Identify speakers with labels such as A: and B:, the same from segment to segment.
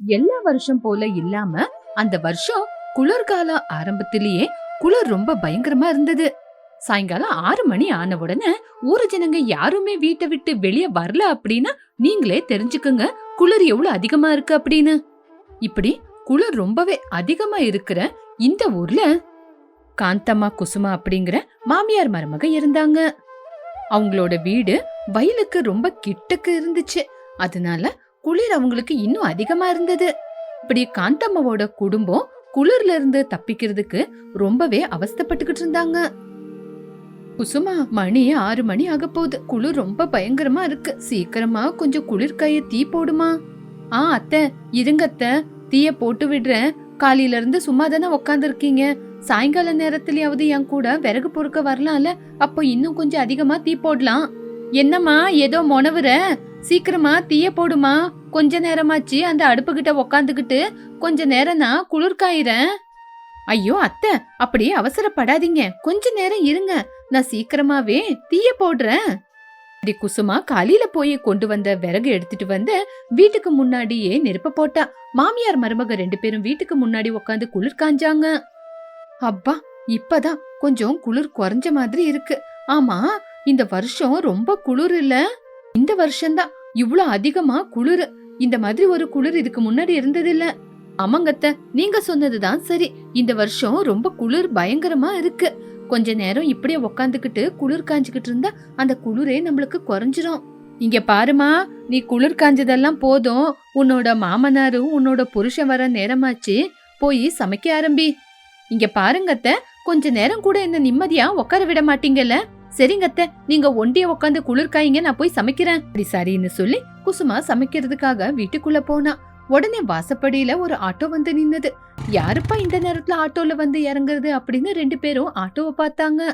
A: எல்லா வருஷம் போல இல்லாம அந்த வருஷம் குளிர்கால ஆரம்பத்திலேயே குளிர் ரொம்ப பயங்கரமா இருந்தது. சாயங்காலம் ஆறு மணி ஆன உடனே ஊர் ஜனங்க யாருமே வீட்டை விட்டு வெளியே வரல அப்படின்னா நீங்களே தெரிஞ்சுக்குங்க குளிர் எவ்வளவு அதிகமா இருக்கு அப்படின்னு. இப்படி குளிர் ரொம்பவே அதிகமா இருக்கிற இந்த ஊர்ல காந்தம்மா குசுமா அப்படிங்கிற மாமியார் மருமக இருந்தாங்க. அவங்களோட வீடு வயலுக்கு ரொம்ப கிட்டக்கு இருந்துச்சு. அதனால குளிர் அவங்களுக்கு இன்னும் அதிகமா இருந்தது. இப்படி காந்தம்மாவோட குடும்பம் குளிர்ல இருந்து தப்பிக்கிறதுக்கு ரொம்பவே அவஸ்தைப்பட்டுக்கிட்டு இருந்தாங்க. குசுமா மணி ஆறு மணி ஆக போகுது. குளிர் ரொம்ப பயங்கரமா இருக்கு. சீக்கிரமா கொஞ்சம் குளிர் கைய தீ போடுமா? ஆ அத்தை இருங்கத்த தீய போட்டு விடுறேன். காலையில இருந்து சும்மா தானே உக்காந்து இருக்கீங்க சாயங்கால நேரத்துலயாவது என் கூட விறகு பொறுக்க வரலாம்ல. அப்போ இன்னும் கொஞ்சம் அதிகமா தீ போடலாம். என்னம்மா ஏதோ மொனவுற சீக்கிரமா தீய போடுமா? கொஞ்ச நேரமாச்சு அந்த அடுப்பு கிட்ட உக்காந்துக்கிட்டு கொஞ்ச நேரம் நான் குளிர் காயிறேன். ஐயோ அத்தை அப்படியே அவசரப்படாதீங்க. கொஞ்ச நேரம் இருங்க. நான் சீக்கிரமாவே தீய போடுறேன். இப்படி குசுமா காலையில போய் கொண்டு வந்த விறகு எடுத்துட்டு வந்து வீட்டுக்கு முன்னாடியே நெருப்ப போட்டா. மாமியார் மருமக ரெண்டு பேரும் வீட்டுக்கு முன்னாடி உக்காந்து குளிர் காஞ்சாங்க. அப்பா இப்பதான் கொஞ்சம் குளிர் குறைஞ்ச மாதிரி இருக்கு. ஆமா இந்த வருஷம் ரொம்ப குளிர் இல்ல. இந்த வருஷம்தான் இவ்வளோ அதிகமா குளிர். இந்த மாதிரி ஒரு குளிர் இதுக்கு முன்னாடி இருந்ததில்ல. ஆமாங்கத்த நீங்க சொன்னதுதான் சரி. இந்த வருஷம் ரொம்ப குளிர் பயங்கரமா இருக்கு. கொஞ்ச நேரம் இப்படியே உக்காந்துக்கிட்டு குளிர் காஞ்சுக்கிட்டு இருந்தா அந்த குளிரே நம்மளுக்கு குறைஞ்சிரும். இங்க பாருமா நீ குளிர் காஞ்சதெல்லாம் போதும். உன்னோட மாமனாரும் உன்னோட புருஷன் வர நேரமாச்சு. போய் சமைக்க ஆரம்பி. இங்க பாருங்கத்த கொஞ்ச நேரம் கூட என்ன நிம்மதியா உட்கார விட மாட்டீங்கல்ல? சரிங்கத்த நீங்க ஒண்டிய உட்காந்து குளிர்காயிங்க நான் போய் சமைக்கிறேன். அப்படி சரின்னு சொல்லி குசுமா சமைக்கிறதுக்காக வீட்டுக்குள்ள போனா. உடனே வாசப்படியில ஒரு ஆட்டோ வந்து நின்னது. யாருப்பா இந்த நேரத்துல ஆட்டோல வந்து இறங்குறது? அப்படின்னு ரெண்டு பேரும் ஆட்டோவை பார்த்தாங்க.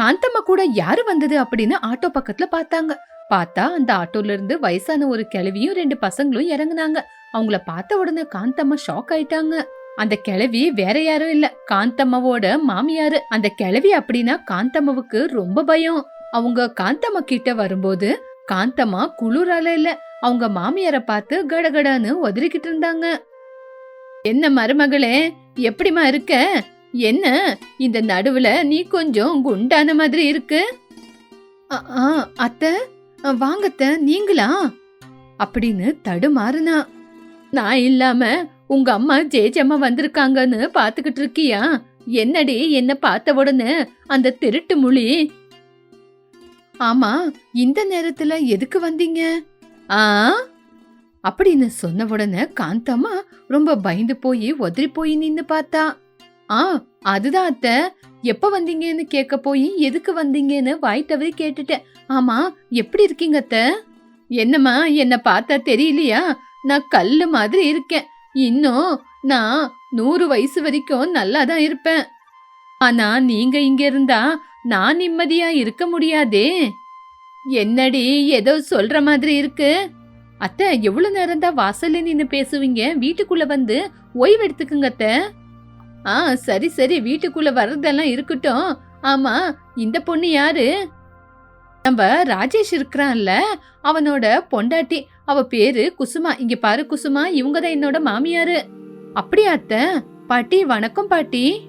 A: காந்தம்மா கூட யாரு வந்தது? அப்படின்னு ஆட்டோ பக்கத்துல பார்த்தாங்க. பார்த்தா அந்த ஆட்டோல இருந்து வயசான ஒரு கிழவியும் ரெண்டு பசங்களும் இறங்குனாங்க. அவங்கள பார்த்த உடனே காந்தம்மா ஷாக் ஆயிட்டாங்க. அந்த கிழவி வேற யாரும் இல்ல. காந்தம்மாவோட மாமியாரு. அந்த கிழவி அப்படின்னா காந்தம்மாவுக்கு ரொம்ப பயம். அவங்க காந்தம்மா கிட்ட வரும்போது காந்தம்மா குளிரால இல்ல. அவங்க மாமியார பார்த்து கடகடான்னு உதறிக்கிட்டு இருந்தாங்க. என்ன மருமகளே எப்படிமா இருக்க? என்ன இந்த நடுவுல நீ கொஞ்சம் குண்டான மாதிரி இருக்கு. அத்த ஆ, அத்தை வாங்கத்த நீங்களா? அப்படின்னு தடுமாறுனா. நான் இல்லாம உங்க அம்மா ஜேஜம்மா வந்திருக்காங்கன்னு பாத்துக்கிட்டு இருக்கியா? என்னடி என்ன பார்த்த உடனே அந்த திருட்டு முழி? ஆமா இந்த நேரத்துல எதுக்கு வந்தீங்க? ஆ? அப்படின்னு சொன்ன உடனே காந்தம்மா ரொம்ப பயந்து போய் உதறி போய் நின்னு பார்த்தா. ஆ அதுதான் அத்த. எப்ப வந்தீங்கன்னு கேட்க போய் எதுக்கு வந்தீங்கன்னு வாய் தவறி கேட்டுட்டேன். ஆமா எப்படி இருக்கீங்க அத்த? என்னம்மா என்ன பார்த்தா தெரியலையா? நான் கல்லு மாதிரி இருக்கேன். இன்னும் நான் நூறு வயசு வரைக்கும் நல்லா தான் இருப்பேன். ஆனா நீங்க இங்க இருந்தா நான் நிம்மதியா இருக்க முடியாதே. என்னடி ஏதோ சொல்ற மாதிரி இருக்கு? அத்தை எவ்வளவு நேரம் தான் வாசல்ல நின்னு பேசுவீங்க? வீட்டுக்குள்ள வந்து ஓய்வு எடுத்துக்குங்க அத்தை. ஆ சரி சரி வீட்டுக்குள்ள வர்றதெல்லாம் இருக்கட்டும். ஆமா இந்த பொண்ணு யாரு? நம்ம ராஜேஷ் இருக்கிறான்ல அவனோட பொண்டாட்டி. அவ பேரு குசுமா. இங்க பாரு குசுமா இவங்க தான் என்னோட மாமியாரு. அப்படியா அத்தை? பாட்டி வணக்கம் பாட்டி.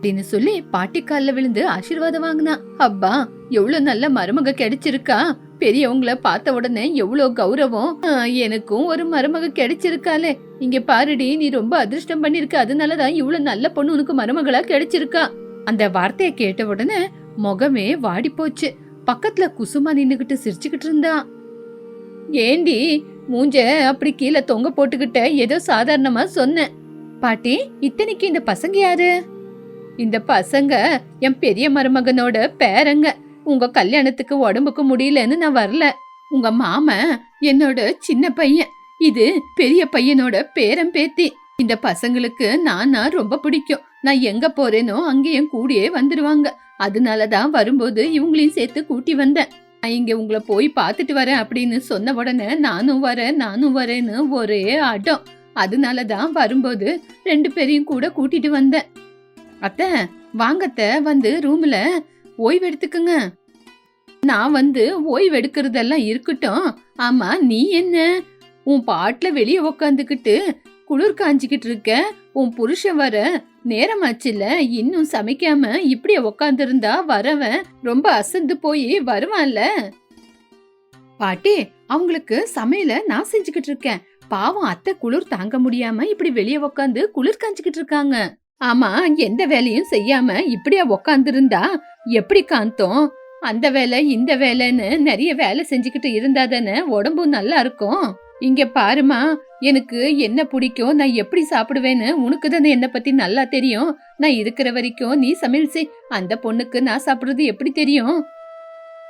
A: அப்படின்னு சொல்லி பாட்டி கால்ல விழுந்து ஆசீர்வாதம் வாங்கினா. அப்பா எவ்வளவு நல்ல மருமக கிடைச்சிருக்கா. பெரியவங்கள பார்த்த உடனே எவ்வளோ கௌரவம். எனக்கும் ஒரு மருமக கிடைச்சிருக்காளே. இங்க பாருடி நீ ரொம்ப அதிர்ஷ்டம் பண்ணிருக்க. அதனாலதான் இவ்வளவு நல்ல பொண்ணு உனக்கு மருமகளா கிடைச்சிருக்கா. அந்த வார்த்தையை கேட்ட உடனே முகமே வாடி போச்சு பக்கத்துல குசுமா நின்னுகிட்டு சிரிச்சுக்கிட்டு இருந்தா. ஏண்டி மூஞ்ச அப்படி கீழே தொங்க போட்டுக்கிட்ட ஏதோ சாதாரணமா சொன்னேன் பாட்டி இத்தனைக்கு இந்த பசங்க யாரு? இந்த பசங்க என் பெரிய மருமகனோட பேரங்க. உங்க கல்யாணத்துக்கு உடம்புக்கு முடியலன்னு நான் வரல. உங்க மாமன் என்னோட சின்ன பையன். இது பெரிய பையனோட பேரம் பேத்தி. இந்த பசங்களுக்கு நானா ரொம்ப பிடிக்கும். நான் எங்க போறேனோ அங்கேயும் கூடியே வந்துடுவாங்க அதனாலதான் வரும்போது இவங்களையும் சேர்த்து கூட்டி வந்தேன். இங்கே உங்களை போய் பார்த்துட்டு வரேன் அப்படின்னு சொன்ன உடனே நானும் வரேன் நானும் வரேன்னு ஒரே அடம். அதனாலதான் வரும்போது ரெண்டு பேரையும் கூட கூட்டிட்டு வந்தேன். அத்தை வாங்கத்த வந்து ரூம்ல ஓய்வு எடுத்துக்குங்க. நான் வந்து ஓய்வு எடுக்கிறதெல்லாம் இருக்கட்டும். ஆமா நீ என்ன? உன் பாட்டுல வெளியே உக்காந்துக்கிட்டு குளிர் காஞ்சிக்கிட்டு இருக்க. உன் புருஷன் வர நேரமாச்சுல இன்னும் சமைக்காம இப்படியே உக்காந்துருந்தா வரவன் ரொம்ப அசந்து போய் வருவான்ல. பாட்டி அவங்களுக்கு சமையல நான் செஞ்சுக்கிட்டு இருக்கேன். பாவம் அத்தை குளிர் தாங்க முடியாம இப்படி வெளியே உக்காந்து குளிர் காஞ்சிக்கிட்டு இருக்காங்க. ஆமா எந்த வேலையும் செய்யாம இப்படியா உக்காந்துருந்தா எப்படி காந்தோம்? அந்த வேலை இந்த வேலைன்னு நிறைய வேலை செஞ்சுக்கிட்டு இருந்தா தானே உடம்பும் நல்லா இருக்கும். இங்க பாருமா எனக்கு என்ன பிடிக்கும் நான் எப்படி சாப்பிடுவேன்னு உனக்கு தானே என்ன பத்தி நல்லா தெரியும். நான் இருக்கிற வரைக்கும் நீ சமையல் செய் அந்த பொண்ணுக்கு நான் சாப்பிடுறது எப்படி தெரியும்?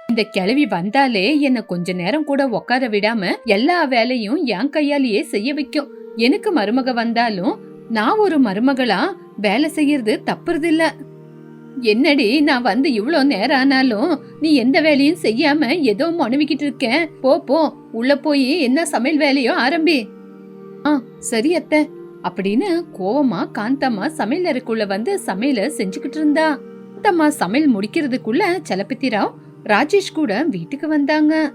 A: இந்த கிழவி வந்தாலே என்ன கொஞ்ச நேரம் கூட உட்கார விடாம எல்லா வேலையும் என் கையாலேயே செய்ய வைக்கும். எனக்கு மருமக வந்தாலும் நான் ஒரு மருமகளா வேலை செய்யறது தப்புறது என்னடி நான் வந்து இவ்வளோ நேரம் ஆனாலும் நீ எந்த வேலையும் செய்யாம ஏதோ மனுவிக்கிட்டு இருக்கேன் போ போ உள்ள போய் என்ன சமையல் வேலையோ ஆரம்பி. ஆ சரி அத்தை அப்படின்னு கோவமா காந்தம்மா சமையல் அறைக்குள்ள வந்து சமையல செஞ்சுக்கிட்டு இருந்தா. காந்தம்மா சமையல் முடிக்கிறதுக்குள்ள சலபதி ராவ் ராஜேஷ் கூட வீட்டுக்கு வந்தாங்க.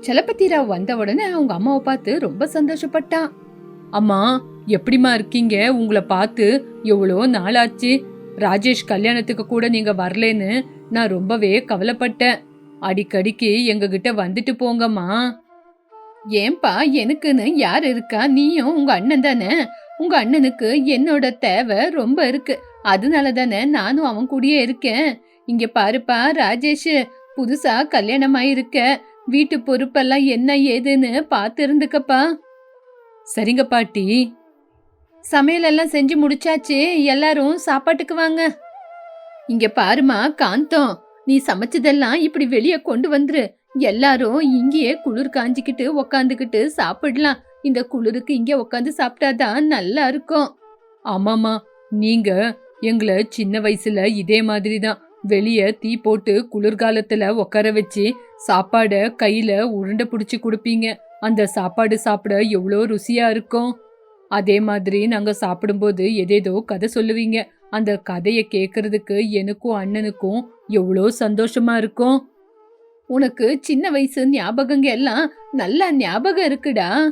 A: சலபதி ராவ் வந்த உடனே அவங்க அம்மாவை பார்த்து ரொம்ப சந்தோஷப்பட்டான். அம்மா எப்படிமா இருக்கீங்க? உங்களை பார்த்து எவ்வளோ நாளாச்சு? ராஜேஷ் கல்யாணத்துக்கு கூட நீங்க வரலேன்னு நான் ரொம்பவே கவலைப்பட்டேன். அடிக்கடிக்கு எங்ககிட்ட வந்துட்டு போங்கம்மா. ஏன்பா எனக்குன்னு யார் இருக்கா? நீயும் உங்க அண்ணன் தானே? உங்க அண்ணனுக்கு என்னோட தேவை ரொம்ப இருக்கு. அதனால தானே நானும் அவன் கூடயே இருக்கேன். இங்க பாருப்பா ராஜேஷ் புதுசா கல்யாணம் ஆயிருக்க வீட்டு பொறுப்பெல்லாம் என்ன ஏதுன்னு பார்த்து இருந்துக்கப்பா சரிங்க பாட்டி. சமையல் எல்லாம் செஞ்சு முடிச்சாச்சு. எல்லாரும் சாப்பாட்டுக்கு வாங்க. இங்க பாருமா காந்தம். நீ சமைச்சதெல்லாம் இப்படி வெளியே கொண்டு வந்துரு. எல்லாரும் இங்கேயே குளிர் காஞ்சிக்கிட்டு உக்காந்துக்கிட்டு சாப்பிடலாம். இந்த குளிருக்கு இங்கே உக்காந்து சாப்பிட்டாதான் நல்லா இருக்கும். ஆமாமா நீங்க எங்களை சின்ன வயசுல இதே மாதிரி தான் வெளியே தீ போட்டு குளிர்காலத்துல உட்கார வச்சு சாப்பாடை கையில உருண்டை பிடிச்சி கொடுப்பீங்க. அந்த சாப்பாடு சாப்பிட எவ்வளோ ருசியா இருக்கும். அதே மாதிரி நாங்கள் சாப்பிடும்போது எதேதோ கதை சொல்லுவீங்க. அந்த கதையை கேட்கறதுக்கு எனக்கும் அண்ணனுக்கும் எவ்வளோ சந்தோஷமா இருக்கும். உனக்கு சின்ன வயசு ஞாபகங்க எல்லாம் நல்லா ஞாபகம் இருக்குடா.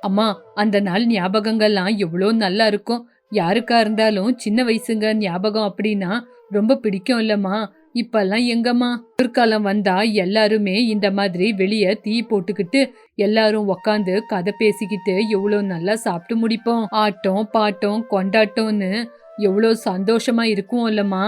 A: அம்மா அந்த நாள் ஞாபகங்கள்லாம் எவ்வளோ நல்லா இருக்கும். யாருக்கா இருந்தாலும் சின்ன வயசுங்க ஞாபகம் அப்படின்னா ரொம்ப பிடிக்கும் இல்லம்மா. இப்பெல்லாம் எங்கம்மா? குளிர்காலம் வந்தா எல்லாருமே இந்த மாதிரி வெளிய தீ போட்டுக்கிட்டு எல்லாரும் உக்காந்து கதை பேசிக்கிட்டு எவ்வளோ நல்லா சாப்பிட்டு முடிப்போம். ஆட்டம் பாட்டம் கொண்டாட்டம்னு எவ்வளோ சந்தோஷமா இருக்கும் இல்லம்மா.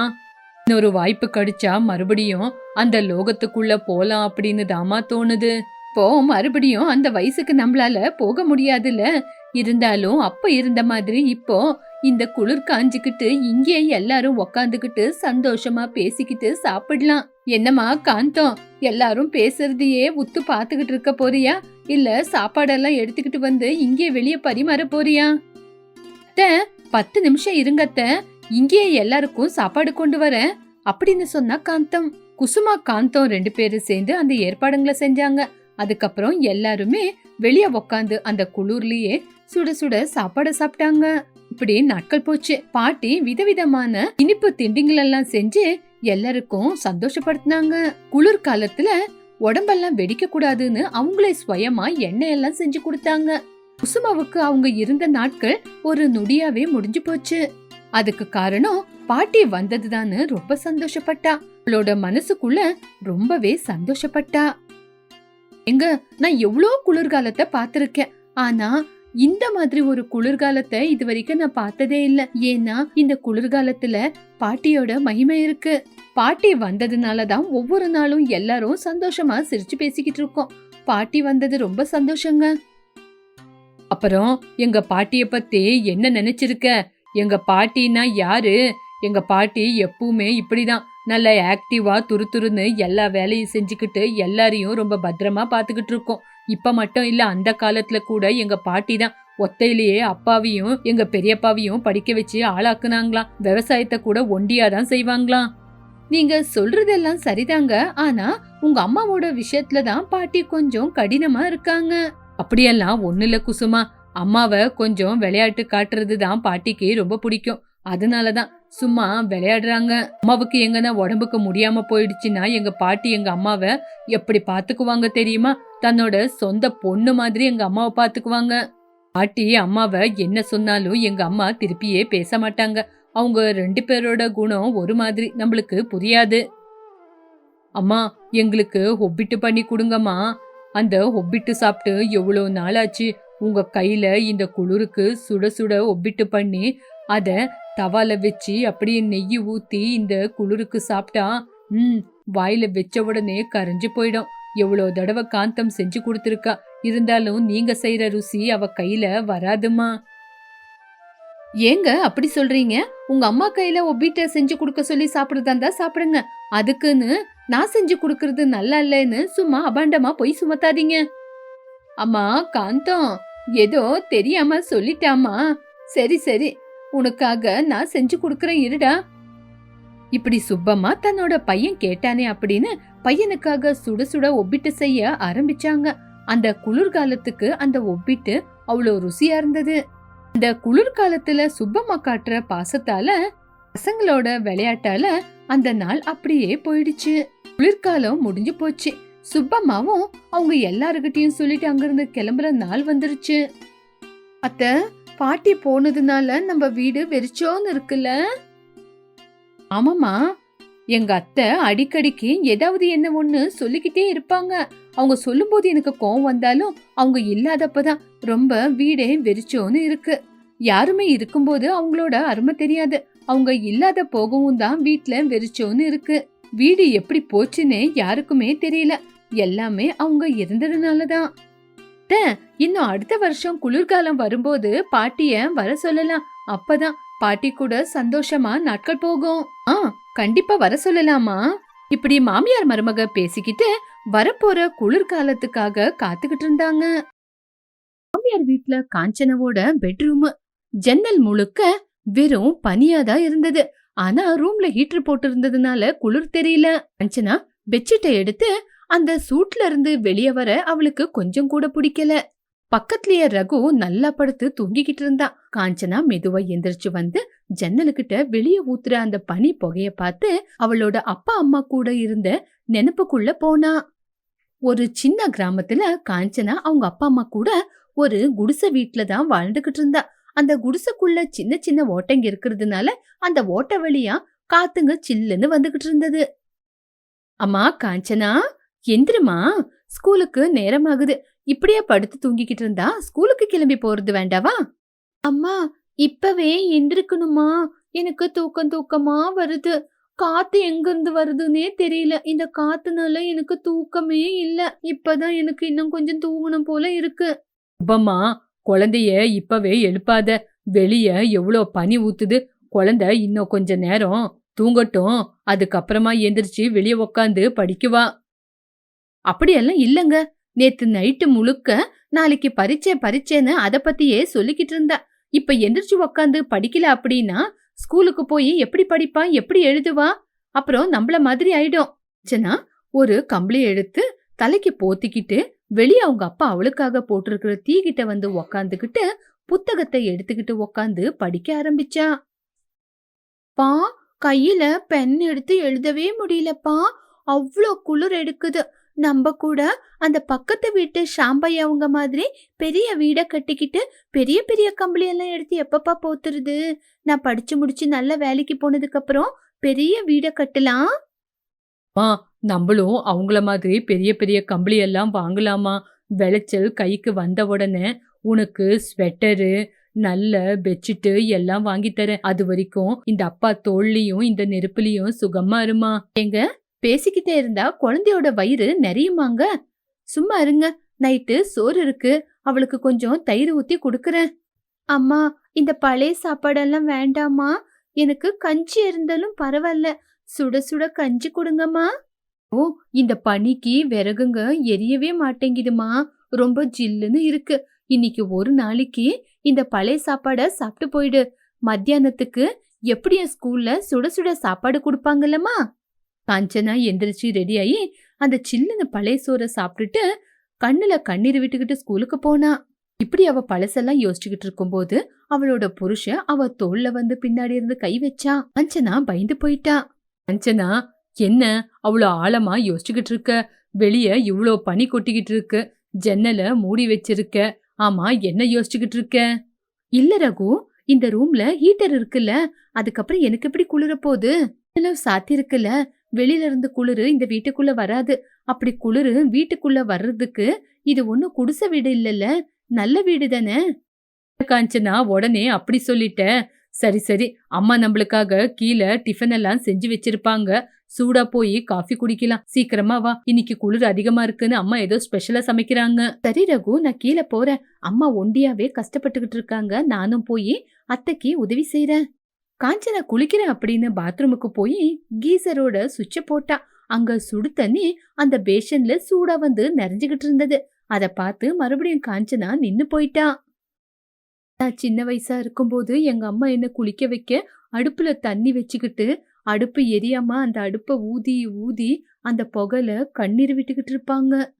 A: இன்னொரு வாய்ப்பு கிடைச்சா மறுபடியும் அந்த லோகத்துக்குள்ள போலாம் அப்படின்னு தாமா தோணுது. இப்போ மறுபடியும் அந்த வயசுக்கு நம்மளால போக முடியாதுல்ல. இருந்தாலும் அப்ப இருந்த மாதிரி இப்போ இந்த குளிர் காஞ்சிக்கிட்டு இங்கே எல்லாரும் உக்காந்துக்கிட்டு சந்தோஷமா பேசிக்கிட்டு சாப்பிடலாம். என்னம்மா காந்தம்? எல்லாரும் பேசுறதையே உத்து பாத்துக்கிட்டு இருக்க போறியா? இல்ல சாப்பாடெல்லாம் எடுத்துக்கிட்டு வந்து இங்கே வெளியே பரிமாற போறியா? அத்தை, பத்து நிமிஷம் இருங்கத்த இங்கேயே எல்லாருக்கும் சாப்பாடு கொண்டு வரேன். அப்படின்னு சொன்னா காந்தம். குசுமா காந்தம் ரெண்டு பேரும் சேர்ந்து அந்த ஏற்பாடுங்களை செஞ்சாங்க. அதுக்கப்புறம் எல்லாருமே வெளிய உக்காந்து அந்த குளிர்லயே சுட சுட சாப்பாடு சாப்பிட்டாங்க. இப்படி நாட்கள் போச்சு. பாட்டி விதவிதமான இனிப்பு திண்டிங்கள் எல்லாம் செஞ்சு எல்லாருக்கும் சந்தோஷப்படுத்தினாங்க. குளிர் காலத்துல உடம்பெல்லாம் வெடிக்க கூடாதுன்னு அவங்களே சுயமா எண்ணெய் எல்லாம் செஞ்சு கொடுத்தாங்க. குசுமாவுக்கு அவங்க இருந்த நாட்கள் ஒரு நொடியாவே முடிஞ்சு போச்சு. அதுக்கு காரணம் பாட்டி வந்ததுதான்னு ரொம்ப சந்தோஷப்பட்டா. அவளோட மனசுக்குள்ள ரொம்பவே சந்தோஷப்பட்டா. எங்க நான் எவ்வளோ குளிர்காலத்தை பார்த்திருக்கேன். ஆனா இந்த மாதிரி ஒரு குளிர்காலத்தை இது வரைக்கும் நான் பார்த்ததே இல்லை. ஏன்னா இந்த குளிர்காலத்துல பாட்டியோட மகிமை இருக்கு. பாட்டி வந்ததுனால தான் ஒவ்வொரு நாளும் எல்லாரும் சந்தோஷமா சிரிச்சு பேசிக்கிட்டு இருக்கோம். பாட்டி வந்தது ரொம்ப சந்தோஷங்க. அப்புறம் எங்க பாட்டிய பத்தி என்ன நினைச்சிருக்க? எங்க பாட்டினா யாரு? எங்க பாட்டி எப்பவுமே இப்படிதான். நல்ல ஆக்டிவாக துருதுருன்னு எல்லா வேலையும் செஞ்சுக்கிட்டு எல்லாரையும் ரொம்ப பத்திரமா பார்த்துக்கிட்டு இருக்கோம். இப்போ மட்டும் இல்லை அந்த காலத்தில் கூட எங்கள் பாட்டி தான் ஒத்தையிலேயே அப்பாவையும் எங்க பெரியப்பாவையும் படிக்க வச்சு ஆளாக்குனாங்களாம். விவசாயத்தை கூட ஒண்டியாக தான் செய்வாங்களாம். நீங்க சொல்றதெல்லாம் சரிதாங்க. ஆனா உங்க அம்மாவோட விஷயத்துல தான் பாட்டி கொஞ்சம் கடினமா இருக்காங்க. அப்படியெல்லாம் ஒண்ணு இல்ல குசுமா. அம்மாவை கொஞ்சம் விளையாட்டு காட்டுறது தான் பாட்டிக்கு ரொம்ப பிடிக்கும். அதனாலதான் சும்மா விளையாடுறாங்க. அம்மாவுக்கு எங்கன்னா உடம்புக்கு முடியாம போயிடுச்சுன்னா எங்க பாட்டி எங்க அம்மாவை எப்படி பாத்துக்குவாங்க தெரியுமா? தன்னோட சொந்த பொண்ணு மாதிரி எங்க அம்மாவை பாத்துக்குவாங்க. பாட்டி அம்மாவை என்ன சொன்னாலும் எங்க அம்மா திருப்பியே பேச மாட்டாங்க. அவங்க ரெண்டு பேரோட குணம் ஒரு மாதிரி நம்மளுக்கு புரியாது. அம்மா எங்களுக்கு ஒப்பிட்டு பண்ணி கொடுங்கம்மா. அந்த ஒப்பிட்டு சாப்பிட்டு எவ்வளோ நாளாச்சு? உங்க கையில இந்த குளிருக்கு சுட சுட ஒப்பிட்டு பண்ணி அதை தவால வச்சு அப்படியே நெய் ஊத்தி இந்த குளிருக்கு சாப்பிட்டா ம் வாயில வச்ச உடனே கரைஞ்சு போயிடும். எவ்வளோ தடவை காந்தம் செஞ்சு கொடுத்துருக்கா. இருந்தாலும் நீங்க செய்யற ருசி அவ கையில வராதுமா. ஏங்க அப்படி சொல்றீங்க? உங்க அம்மா கையில ஒப்பிட்ட செஞ்சு கொடுக்க சொல்லி சாப்பிடுறதா இருந்தா சாப்பிடுங்க. அதுக்குன்னு நான் செஞ்சு கொடுக்கறது நல்லா இல்லைன்னு சும்மா அபாண்டமா போய் சுமத்தாதீங்க. அம்மா காந்தம். ஏதோ தெரியாம சொல்லிட்டாமா சரி சரி. உனக்காக நான் செஞ்சு கொடுக்கறேன் இருடா. இப்படி சுப்பம்மா தன்னோட பையன் கேட்டானே அப்படின்னு பையனுக்காக சுட சுட ஒப்பிட்டு செய்ய ஆரம்பிச்சாங்க. அந்த குளிர்காலத்துக்கு அந்த ஒப்பிட்டு அவ்வளோ ருசியா இருந்தது. அந்த குளிர்காலத்துல சுப்பம்மா காட்டுற பாசத்தால பசங்களோட விளையாட்டால அந்த நாள் அப்படியே போயிடுச்சு. குளிர்காலம் முடிஞ்சு போச்சு. சுப்பம்மாவும் அவங்க எல்லாருக்கிட்டையும் சொல்லிட்டு அங்கிருந்து கிளம்புற நாள் வந்துருச்சு. அத்தை பாட்டி போனதுனால நம்ம வீடு வெறிச்சோன்னு இருக்குல்ல? ஆமாமா எங்க அத்தை அடிக்கடிக்கு ஏதாவது என்ன ஒண்ணு சொல்லிக்கிட்டே இருப்பாங்க. அவங்க சொல்லும்போது எனக்கு கோவம் வந்தாலும் அவங்க இல்லாதப்பதான் ரொம்ப வீடே வெறிச்சோன்னு இருக்கு. யாருமே இருக்கும்போது அவங்களோட அருமை தெரியாது. அவங்க இல்லாத போகவும் தான் வீட்டுல வெறிச்சோன்னு இருக்கு. வீடு எப்படி போச்சுன்னே யாருக்குமே தெரியல. எல்லாமே அவங்க இருந்ததுனாலதான். இன்னும் அடுத்த வருஷம் குளிர்காலம் வரும்போது பாட்டிய வர சொல்லலாம். அப்பதான் பாட்டி கூட சந்தோஷமா நாட்கள் போகும். ஆ கண்டிப்பா வர சொல்லலாமா? இப்படி மாமியார் மருமக பேசிக்கிட்டு வரப்போற குளிர்காலத்துக்காக காத்துக்கிட்டு இருந்தாங்க. மாமியார் வீட்ல காஞ்சனவோட பெட்ரூம். ஜன்னல் முழுக்க வெறும் பனியாதான் இருந்தது. ஆனா ரூம்ல ஹீட்டர் போட்டு இருந்ததுனால குளிர் தெரியல. காஞ்சனா பெட்ஷீட்டை எடுத்து அந்த சூட்ல இருந்து வெளியே வர அவளுக்கு கொஞ்சம் கூட பிடிக்கல. பக்கத்துலயே ரகு நல்லா படுத்து தூங்கிக்கிட்டு இருந்தான் காஞ்சனா மெதுவா எந்திரிச்சு வந்து ஜன்னலுக்கிட்ட வெளியே ஊத்துற அந்த பனி புகைய பார்த்து அவளோட அப்பா அம்மா கூட இருந்த நினைப்புக்குள்ள போனா. ஒரு சின்ன கிராமத்துல காஞ்சனா அவங்க அப்பா அம்மா கூட ஒரு குடிசை வீட்டுல தான் வாழ்ந்துகிட்டு இருந்தா. அந்த குடிசைக்குள்ள சின்ன சின்ன ஓட்டைங்க இருக்கிறதுனால அந்த ஓட்டை வழியா காத்துங்க சில்லுன்னு வந்துகிட்டு இருந்தது. அம்மா காஞ்சனா? எந்திரமா? ஸ்கூலுக்கு நேரமாகுது. இப்படியே படுத்து தூங்கிக்கிட்டு இருந்தா? ஸ்கூலுக்கு கிளம்பி போறது வேண்டாவா? அம்மா இப்பவே எந்திருக்கணுமா? எனக்கு தூக்கம் தூக்கமா வருது. காத்து எங்க இருந்து வருதுன்னே தெரியல. இந்த காத்துனால எனக்கு தூக்கமே இல்ல. இப்பதான் எனக்கு இன்னும் கொஞ்சம் தூங்கணும் போல இருக்கு. உப்பம்மா குழந்தைய இப்பவே எழுப்பாத. வெளிய எவ்வளோ பனி ஊத்துது. குழந்தை இன்னும் கொஞ்ச நேரம் தூங்கட்டும். அதுக்கப்புறமா எந்திரிச்சு வெளிய உக்காந்து படிக்குவா. அப்படியெல்லாம் இல்லைங்க. நேத்து நைட்டு முழுக்க நாளைக்கு பரீட்சை பரீட்சைன்னு அதை பத்தியே சொல்லிக்கிட்டு இருந்தா. இப்ப எந்திரிச்சு உக்காந்து படிக்கல அப்படின்னா ஸ்கூலுக்கு போய் எப்படி படிப்பா எப்படி எழுதுவா? அப்புறம் நம்மள மாதிரி ஆயிடும். சனா ஒரு கம்பளி எடுத்து தலைக்கு போத்திக்கிட்டு வெளியே அவங்க அப்பா அவளுக்காக போட்டிருக்கிற தீ கிட்ட வந்து உக்காந்துக்கிட்டு புத்தகத்தை எடுத்துக்கிட்டு உக்காந்து படிக்க ஆரம்பிச்சா. பா கையில பென் எடுத்து எழுதவே முடியலப்பா. அவ்வளோ குளிர் எடுக்குது. நம்ம கூட அந்த பக்கத்து வீட்டு ஷாம்பை அவங்க மாதிரி பெரிய வீடை கட்டிக்கிட்டு பெரிய பெரிய கம்பளி எல்லாம் எடுத்து எப்பப்பா போத்துறது? நான் படிச்சு முடிச்சு நல்ல வேலைக்கு போனதுக்கப்புறம் பெரிய வீடை கட்டலாம்? நம்மளும் அவங்கள மாதிரி பெரிய பெரிய கம்பளி எல்லாம் வாங்கலாமா? விளைச்சல் கைக்கு வந்த உடனே உனக்கு ஸ்வெட்டரு நல்ல பெட்ஷீட்டு எல்லாம் வாங்கி தரேன். அது வரைக்கும் இந்த அப்பா தோல்லையும் இந்த நெருப்புலையும் சுகமா இருமா? எங்க பேசிக்கிட்டே இருந்தா குழந்தையோட வயிறு நிறையுமாங்க சும்மா இருங்க. நைட்டு சோறு இருக்கு. அவளுக்கு கொஞ்சம் தயிர் ஊத்தி கொடுக்கறேன். அம்மா இந்த பழைய சாப்பாடெல்லாம் வேண்டாமா எனக்கு கஞ்சி இருந்தாலும் பரவாயில்ல. சுட சுட கஞ்சி கொடுங்கம்மா. ஓ இந்த பனிக்கு விறகுங்க எரியவே மாட்டேங்குதுமா. ரொம்ப ஜில்லுன்னு இருக்கு. இன்னைக்கு ஒரு நாளைக்கு இந்த பழைய சாப்பாட சாப்பிட்டு போயிடு. மத்தியானத்துக்கு எப்படி என் ஸ்கூல்ல சுட சுட சாப்பாடு கொடுப்பாங்கல்லம்மா? காஞ்சனா எந்திரிச்சு ரெடியாகி அந்த சில்லுன்னு பழைய சோறை சாப்பிட்டுட்டு கண்ணுல கண்ணீர் விட்டுக்கிட்டு ஸ்கூலுக்கு போனா. இப்படி அவ பழசெல்லாம் யோசிச்சுக்கிட்டு இருக்கும்போது அவளோட புருஷன் அவ தோல்ல வந்து பின்னாடி இருந்து கை வச்சா. அஞ்சனா பயந்து போயிட்டா. அஞ்சனா என்ன அவ்வளோ ஆழமா யோசிச்சுக்கிட்டு இருக்க? வெளியே இவ்வளோ பனி கொட்டிக்கிட்டு இருக்கு. ஜன்னலை மூடி வச்சிருக்க. ஆமா என்ன யோசிச்சுக்கிட்டு இருக்க? இல்ல ரகு இந்த ரூம்ல ஹீட்டர் இருக்குல்ல அதுக்கப்புறம் எனக்கு எப்படி குளிர போகுது? எல்லாம் சாத்தி இருக்குல்ல வெளியில இருந்து குளிரு இந்த வீட்டுக்குள்ள வராது. அப்படி குளிரு வீட்டுக்குள்ள வர்றதுக்கு இது ஒன்னும் குடிசை வீடு இல்லல்ல. நல்ல வீடு தானே? காஞ்சனா உடனே அப்படி சொல்லிட்ட. சரி சரி அம்மா நம்மளுக்காக கீழே டிஃபன் எல்லாம் செஞ்சு வச்சிருப்பாங்க. சூடா போய் காஃபி குடிக்கலாம். சீக்கிரமா வா. இன்னைக்கு குளிர் அதிகமா இருக்குன்னு அம்மா ஏதோ ஸ்பெஷலா சமைக்கிறாங்க. சரி ரகு நான் கீழே போறேன். அம்மா ஒண்டியாவே கஷ்டப்பட்டுக்கிட்டு இருக்காங்க. நானும் போய் அத்தைக்கு உதவி செய்றேன் காஞ்சனா குளிக்கிறேன் அப்படின்னு பாத்ரூமுக்கு போய் கீசரோட சுவிட்ச போட்டா. அங்க சுடு தண்ணி அந்த பேஷன்ல சூடா வந்து நிறைஞ்சுகிட்டு இருந்தது. அத பார்த்து மறுபடியும் காஞ்சனா நின்னு போயிட்டா. நான் சின்ன வயசா இருக்கும்போது எங்க அம்மா என்ன குளிக்க வைக்க அடுப்புல தண்ணி வச்சுக்கிட்டு அடுப்பு எரியாம அந்த அடுப்பை ஊதி ஊதி அந்த புகையில கண்ணீர் விட்டுக்கிட்டு இருப்பாங்க.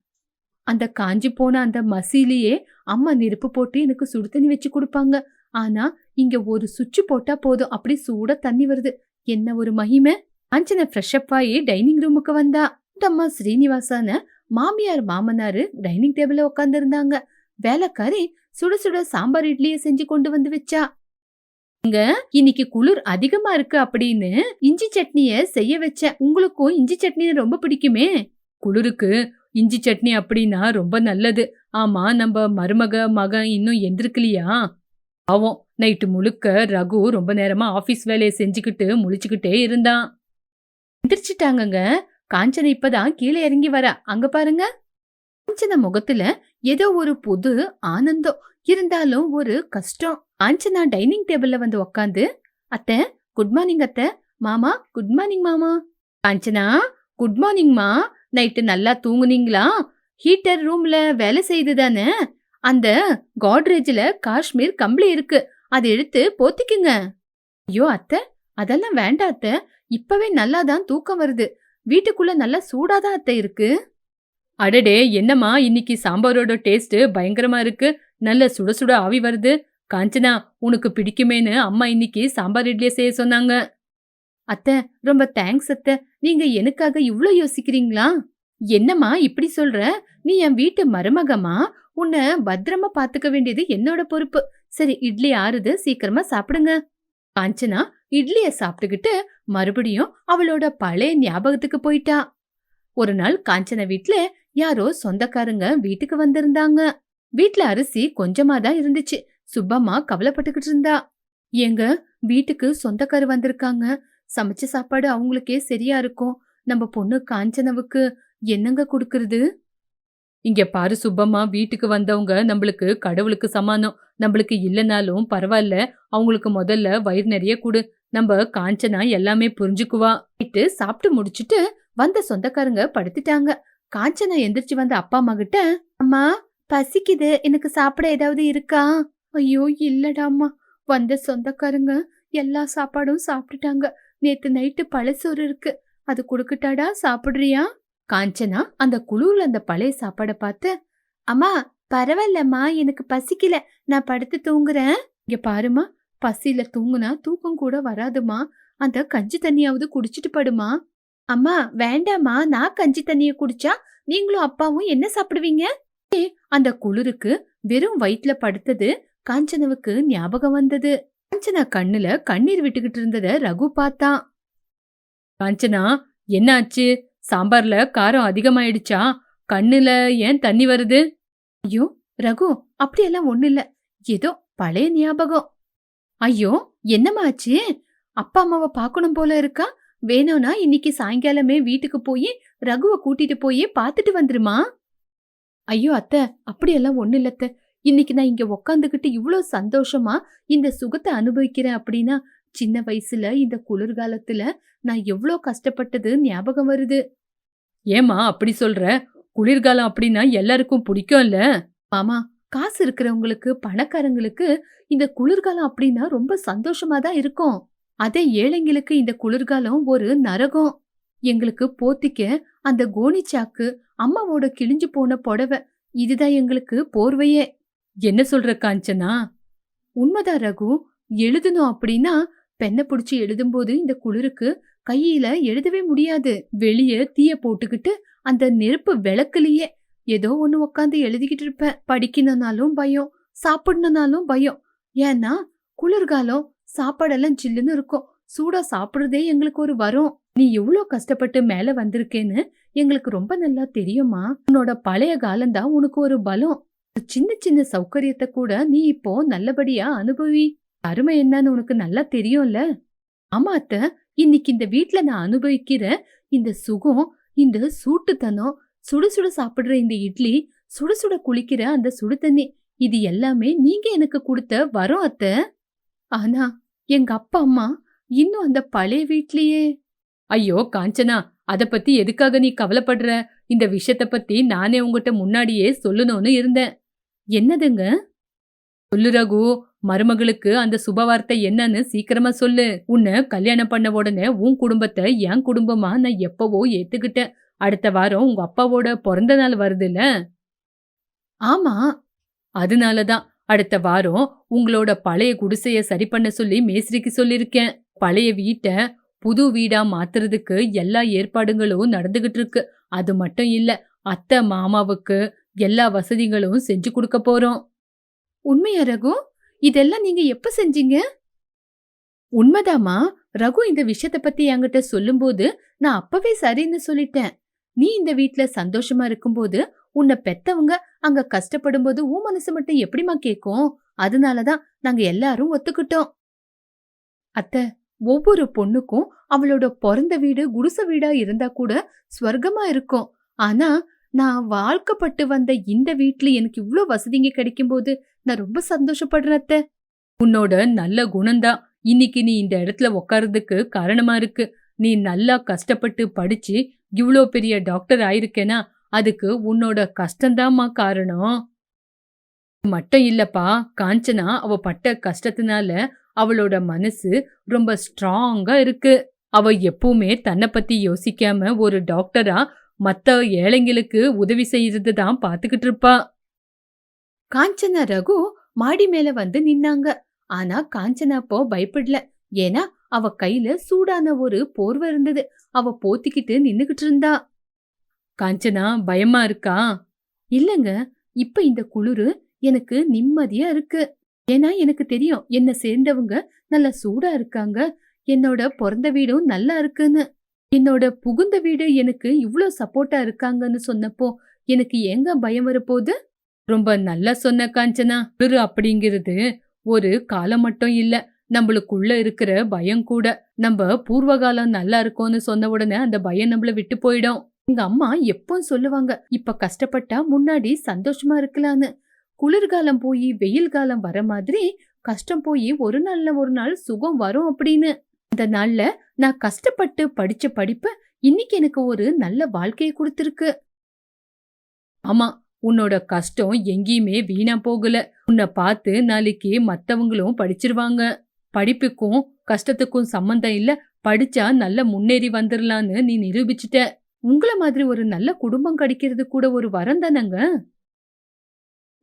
A: அந்த காஞ்சி போன அந்த மசிலேயே அம்மா நெருப்பு போட்டு எனக்கு சுடு தண்ணி வச்சு கொடுப்பாங்க. ஆனா இங்க ஒரு சுவிட்ச் போட்டா போதும். அப்படி சூட தண்ணி வருது. என்ன ஒரு மகிமை? அஞ்சனை ஃப்ரெஷ் அப் ஆகி டைனிங் ரூமுக்கு வந்தா. அம்மா ஸ்ரீனிவாசான மாமியார் மாமனாரு டைனிங் டேபிள்ல உட்கார்ந்து இருந்தாங்க வேலைக்காரி சுட சுட சாம்பார் இட்லிய செஞ்சு கொண்டு வந்து வச்சா. இங்க இன்னைக்கு குளிர் அதிகமா இருக்கு அப்படின்னு இஞ்சி சட்னிய செய்ய வச்ச. உங்களுக்கும் இஞ்சி சட்னி ரொம்ப பிடிக்குமே? குளிருக்கு. இஞ்சி சட்னி அப்படின்னா ரொம்ப நல்லது. ஆமா நம்ம மருமக மகன் இன்னும் எந்திருக்கலையா? அவன் நைட்டு முழுக்க ரகு ரொம்ப நேரமா ஆபீஸ் வேலையை செஞ்சுக்கிட்டு முழிச்சுக்கிட்டே இருந்தான். எந்திரிச்சிட்டாங்கங்க. காஞ்சனை இப்பதான் கீழே இறங்கி வரா. அங்க பாருங்க. காஞ்சன முகத்துல ஏதோ ஒரு புது ஆனந்தம். இருந்தாலும் ஒரு கஷ்டம். காஞ்சனா டைனிங் டேபிள்ல வந்து உக்காந்து அத்தை குட் மார்னிங் அத்தை. மாமா குட் மார்னிங் மாமா. காஞ்சனா குட் மார்னிங்மா நைட்டு நல்லா தூங்குனீங்களா? ஹீட்டர் ரூம்ல வேலை செய்து தானே? அந்த காட்ரேஜ்ல காஷ்மீர் கம்பளி இருக்கு. அதை எடுத்து போத்திக்குங்க. ஐயோ அத்தை அதெல்லாம் வேண்டாம் அத்தை. இப்பவே நல்லா தான் தூக்கம் வருது. வீட்டுக்குள்ள நல்லா சூடாதான் அத்தை இருக்கு. அடடே என்னம்மா இன்னைக்கு சாம்பாரோட டேஸ்ட் பயங்கரமா இருக்கு. நல்ல சுட சுட ஆவி வருது. காஞ்சனா உனக்கு பிடிக்குமேன்னு அம்மா இன்னைக்கு சாம்பார் இட்லியை செய்ய சொன்னாங்க. அத்தை ரொம்ப தேங்க்ஸ் அத்தை. நீங்க எனக்காக இவ்வளோ யோசிக்கிறீங்களா? என்னம்மா இப்படி சொல்ற? நீ என் வீட்டு மருமகமா உன்னை பத்திரமா பாத்துக்க வேண்டியது என்னோட பொறுப்பு. சரி இட்லி ஆறுது சீக்கிரமா சாப்பிடுங்க. காஞ்சனா இட்லிய சாப்பிட்டுக்கிட்டு மறுபடியும் அவளோட பழைய ஞாபகத்துக்கு போயிட்டா. ஒரு நாள் காஞ்சன வீட்ல யாரோ சொந்தக்காரங்க வீட்டுக்கு வந்திருந்தாங்க. வீட்ல அரிசி கொஞ்சமா தான் இருந்துச்சு. சுப்பம்மா கவலைப்பட்டுக்கிட்டு இருந்தா. எங்க வீட்டுக்கு சொந்தக்காரு வந்திருக்காங்க. சமைச்ச சாப்பாடு அவங்களுக்கே சரியா இருக்கும். நம்ம பொண்ணு காஞ்சனவுக்கு என்னங்க கொடுக்கறது? இங்க பாரு சுப்பம்மா வீட்டுக்கு வந்தவங்க நம்மளுக்கு கடவுளுக்கு சமானம். நம்மளுக்கு இல்லைனாலும் பரவாயில்ல அவங்களுக்கு முதல்ல வயிறு நிறைய கொடு. நம்ம காஞ்சனா எல்லாமே புரிஞ்சுக்குவா. இட்டு சாப்பிட்டு முடிச்சுட்டு வந்த சொந்தக்காரங்க படுத்துட்டாங்க. காஞ்சனா எந்திரிச்சு வந்த அப்பா அம்மா கிட்ட அம்மா பசிக்குது. எனக்கு சாப்பிட ஏதாவது இருக்கா? ஐயோ இல்லடா வந்த சொந்தக்காரங்க எல்லா சாப்பாடும் சாப்பிட்டுட்டாங்க. நேத்து நைட்டு பழசோறு இருக்கு. அது குடுக்கட்டாடா? சாப்பிடுறியா? காஞ்சனா அந்த குழுல அந்த பழைய சாப்பாட பார்த்து அம்மா பரவாயில்லம்மா எனக்கு பசிக்கல. நான் படுத்து தூங்குறேன். இங்க பாருமா பசியில தூங்குனா தூக்கம் கூட வராதுமா அந்த கஞ்சி தண்ணியாவது குடிச்சிட்டு படுமா அம்மா வேண்டாம்மா. நான் கஞ்சி தண்ணிய குடிச்சா நீங்களும் அப்பாவும் என்ன சாப்பிடுவீங்க? அந்த குளிருக்கு வெறும் வயிற்றுல படுத்தது காஞ்சனவுக்கு ஞாபகம் வந்தது. காஞ்சனா கண்ணுல கண்ணீர் விட்டுக்கிட்டு இருந்தத ரகு பார்த்தான். காஞ்சனா என்னாச்சு? சாம்பார்ல காரம் அதிகமாயிடுச்சா? கண்ணுல ஏன் தண்ணி வருது? ஐயோ ரகு அப்படியெல்லாம் ஒண்ணு இல்ல ஏதோ பழைய ஞாபகம். ஐயோ என்னம்மா ஆச்சு? அப்பா அம்மாவை பார்க்கணும் போல இருக்கா? வேணும்னா இன்னைக்கு சாயங்காலமே வீட்டுக்கு போய் ரகுவை கூட்டிட்டு போய் பார்த்துட்டு வந்துருமா? ஐயோ அத்தை அப்படியெல்லாம் ஒண்ணு இல்லத்த இன்னைக்கு நான் இங்க உக்காந்துக்கிட்டு இவ்ளோ சந்தோஷமா இந்த சுகத்தை அனுபவிக்கிறேன் அப்படின்னா சின்ன வயசுல இந்த குளிர்காலத்துல நான் எவ்வளோ கஷ்டப்பட்டது ஞாபகம் வருது. ஏமா அப்படி சொல்ற? குளிர்காலம் அப்படின்னா எல்லாருக்கும் பிடிக்கும்ல. மாமா காசு இருக்கிறவங்களுக்கு பணக்காரங்களுக்கு இந்த குளிர்காலம் அப்படின்னா ரொம்ப சந்தோஷமா தான் இருக்கும். அதே ஏழைங்களுக்கு இந்த குளிர்காலம் ஒரு நரகம். எங்களுக்கு போத்திக்க அந்த கோணிச்சாக்கு அம்மாவோட கிழிஞ்சு போன புடவை இதுதான் எங்களுக்கு போர்வையே. என்ன சொல்ற காஞ்சனா? உண்மைதான் ரகு எழுதணும் அப்படின்னா பெண்ணை பிடிச்சி எழுதும்போது இந்த குளிருக்கு கையில எழுதவே முடியாது. வெளியே தீய போட்டுக்கிட்டு அந்த நெருப்பு விளக்குலயே ஏதோ ஒண்ணு உக்காந்து எழுதிக்கிட்டு இருப்பேன் படிக்கணும்னாலும் பயம் சாப்பிடணும்னாலும் பயம். ஏன்னா குளிர்காலம் சாப்பாடெல்லாம் ஜில்லுன்னு இருக்கும். சூடா சாப்பிடுறதே எங்களுக்கு ஒரு வரும். நீ எவ்வளோ கஷ்டப்பட்டு மேல வந்திருக்கேன்னு எங்களுக்கு ரொம்ப நல்லா தெரியுமா உன்னோட பழைய காலம்தான் உனக்கு ஒரு பலம். சின்ன சின்ன சௌகரியத்தை கூட நீ இப்போ நல்லபடியா அனுபவி. அருமை என்னன்னு உனக்கு நல்லா தெரியும்ல? ஆமா அத்த. இன்னைக்கு இந்த வீட்ல நான் அனுபவிக்கிற இந்த சுகம் இந்த சூட்டுத்தனம் சுடு சுடு சாப்பிடுற இந்த இட்லி சுடு சுட குளிக்கிற அந்த சுடு தண்ணி இது எல்லாமே நீங்க எனக்கு கொடுத்த வரம் அத்த. ஆனா எங்க அப்பா அம்மா இன்னும் அந்த பழைய வீட்லயே. ஐயோ காஞ்சனா அத பத்தி எதுக்காக நீ கவலைப்படுற? இந்த விஷயத்த பத்தி நானே உங்ககிட்ட முன்னாடியே சொல்லணும்னு இருந்தேன். என்னதுங்க? சொல்லு ரகு. மருமகளுக்கு அந்த சுபவார்த்தை என்னன்னு சீக்கிரமா சொல்லு. உன்னை கல்யாணம் பண்ண உடனே உன் குடும்பத்தை என் குடும்பமா நான் எப்பவோ ஏத்துக்கிட்டேன். அடுத்த வாரம் உங்க அப்பாவோட பிறந்த நாள் வருதுல்ல? ஆமா. அதனாலதான் அடுத்த வாரம் உங்களோட பழைய குடிசைய சரி பண்ண சொல்லி மேஸ்திரிக்கு சொல்லியிருக்கேன். பழைய வீட்டை புது வீடா மாத்துறதுக்கு எல்லா ஏற்பாடுகளும் நடந்துகிட்டு இருக்கு. அது மட்டும் இல்ல அத்தை மாமாவுக்கு எல்லா வசதிகளும் செஞ்சு கொடுக்க போறோம். உண்மையா ரகு? இதெல்லாம் நீங்க எப்ப செஞ்சீங்க? உண்மைதாமா ரகு இந்த விஷயத்த பத்தி என்கிட்ட சொல்லும்போது நான் அப்பவே சரின்னு சொல்லிட்டேன். நீ இந்த வீட்ல சந்தோஷமா இருக்கும்போது உன்னை பெத்தவங்க அங்க கஷ்டப்படும் போது உன் மனசு மட்டும் எப்படிமா கேக்கும்? அதனாலதான் நாங்க எல்லாரும் ஒத்துக்கிட்டோம். அத்தை ஒவ்வொரு பொண்ணுக்கும் அவளோட பிறந்த வீடு குடிசை வீடா இருந்தா கூட ஸ்வர்க்கமா இருக்கும். ஆனா நான் வாழ்க்கப்பட்டு வந்த இந்த வீட்ல எனக்கு இவ்ளோ வசதிங்க கிடைக்கும்போது நான் ரொம்ப சந்தோஷப்படுறேன் அத்தை. உன்னோட நல்ல குணம்தான் இன்னைக்கு நீ இந்த இடத்துல உட்கார்றதுக்கு காரணமா இருக்கு. நீ நல்லா கஷ்டப்பட்டு படிச்சு இவ்வளோ பெரிய டாக்டர் ஆயிருக்கேனா அதுக்கு உன்னோட கஷ்டம்தாம்மா காரணம். மட்டும் இல்லப்பா காஞ்சனா அவ பட்ட கஷ்டத்தினால அவளோட மனசு ரொம்ப ஸ்ட்ராங்கா இருக்கு. அவ எப்பவுமே தன்னை பத்தி யோசிக்காம ஒரு டாக்டரா மத்த ஏழைங்களுக்கு உதவி செய்யறது தான் பாத்துக்கிட்டு இருப்பா. காஞ்சனா ரகு மாடி மேல வந்து நின்னாங்க. ஆனா காஞ்சனா அப்போ பயப்படல. ஏன்னா அவ கையில சூடான ஒரு போர்வை இருந்தது. அவ போத்திக்கிட்டு நின்னுகிட்டு இருந்தா. காஞ்சனா பயமா இருக்கா? இல்லங்க இப்ப இந்த குளிரு எனக்கு நிம்மதியா இருக்கு. ஏன்னா எனக்கு தெரியும் என்ன சேர்ந்தவங்க நல்ல சூடா இருக்காங்க. என்னோட பிறந்த வீடும் நல்லா இருக்குன்னு. என்னோட புகுந்த வீடு எனக்கு இவ்வளோ சப்போர்ட்டா இருக்காங்கன்னு சொன்னப்போ எனக்கு எங்க பயம் வரப்போகுது? ரொம்ப நல்லா சொன்ன காஞ்சனா. குளிர் அப்படிங்கிறது ஒரு காலம் மட்டும் இல்ல. நம்மளுக்குள்ள இருக்கிற பயம் கூட. நம்ம பூர்வகாலம் நல்லா இருக்கும்னு சொன்ன உடனே அந்த பயம் நம்மள விட்டு போயிடும். எங்க அம்மா எப்பவும் சொல்லுவாங்க இப்ப கஷ்டப்பட்டா முன்னாடி சந்தோஷமா இருக்கலான்னு குளிர்காலம் போய் வெயில் காலம் வர மாதிரி கஷ்டம் போய் ஒரு நாள்ல ஒரு நாள் சுகம் வரும் அப்படின்னு. அந்த நாள்ல நான் கஷ்டப்பட்டு படிச்ச படிப்பு இன்னைக்கு எனக்கு ஒரு நல்ல வாழ்க்கையை கொடுத்துருக்கு. ஆமா உன்னோட கஷ்டம் எங்கேயுமே வீணா போகல. உன்னை பார்த்து நாளைக்கு மத்தவங்களும் படிச்சிருவாங்க. படிப்புக்கும் கஷ்டத்துக்கும் சம்மந்தம் இல்ல. படிச்சா நல்ல முன்னேறி வந்துடலான்னு நீ நிரூபிச்சிட்ட. உங்களை மாதிரி ஒரு நல்ல குடும்பம் கிடைக்கிறது கூட ஒரு வரம் தானங்க?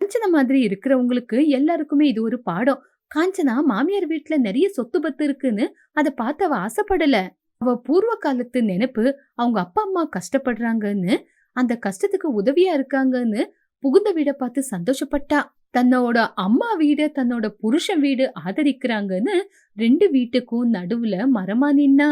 A: காஞ்சனா மாதிரி இருக்கிறவங்களுக்கு எல்லாருக்குமே இது ஒரு பாடம். காஞ்சனா மாமியார் வீட்டுல நிறைய சொத்து பத்து இருக்குன்னு அதை பார்த்து அவ ஆசைப்படல. அவ பூர்வ காலத்து நினைப்பு அவங்க அப்பா அம்மா கஷ்டப்படுறாங்கன்னு அந்த கஷ்டத்துக்கு உதவியா இருக்காங்கன்னு புகுந்த வீட பார்த்து சந்தோஷப்பட்டா. தன்னோட அம்மா வீடு தன்னோட புருஷன் வீடு ஆதரிக்கிறாங்கன்னு ரெண்டு வீட்டுக்கும் நடுவுல மரமா நின்னா.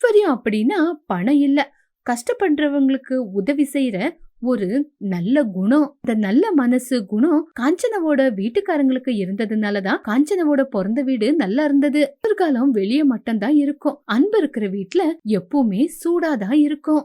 A: வரையும் அப்படின்னா பணம் இல்ல. கஷ்டப்படுறவங்களுக்கு உதவி செய்யற ஒரு நல்ல குணம். இந்த நல்ல மனசு குணம் காஞ்சனவோட வீட்டுக்காரங்களுக்கு இருந்ததுனாலதான் காஞ்சனவோட பிறந்த வீடு நல்லா இருந்தது. எதிர்காலம் வெளியே மட்டும்தான் இருக்கும். அன்பு இருக்கிற வீட்டுல எப்பவுமே சூடாதான் இருக்கும்.